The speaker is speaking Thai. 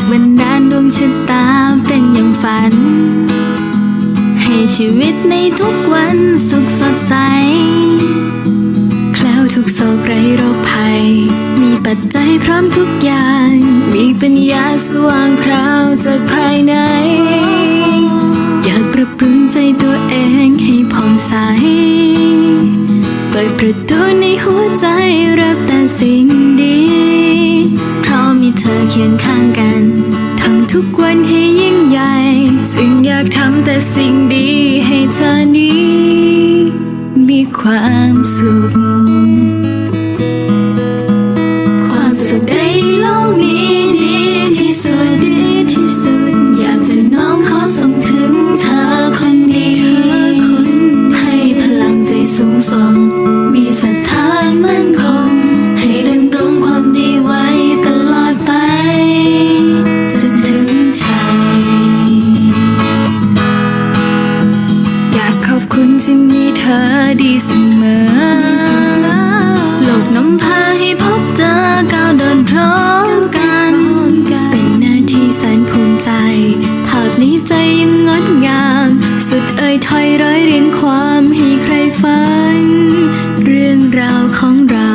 ากบันดาลดวงชะตาเป็นอย่างฝัน ให้ชีวิตในทุกวันสุขสดใส แคล้วทุกโศกไร้โรคภัย มีปัจจัยพร้อมทุกอย่าง มีปัญญาสว่างพราวจากภายใน อยากปรับปรุงใจตัวเองให้ผ่องใส เปิดประตูในหัวใจรับแต่สิ่ง เคียงข้างกัน ทำทุกวันให้ยิ่งใหญ่ ซึ่งอยากทำแต่สิ่งดีให้เธอนี้ มีความสุข ความสุขในโลกนี้ดีที่สุดดีที่สุด อยากจะน้อมขอส่งถึงเธอคนดีให้พลังใจสูงส่งมีศรัทธามั่นคงากขอบคุณที่มีเธอดีเสมอ โลกนำพาให้พบเจอก้าวเดินพร้อมกัน เป็นหน้าที่แสนภูมิใจ ภาพนี้ใจยังงดงาม สุดเอ่ยถอยร้อยเรียงความให้ใครฟังเรื่องราวของเรา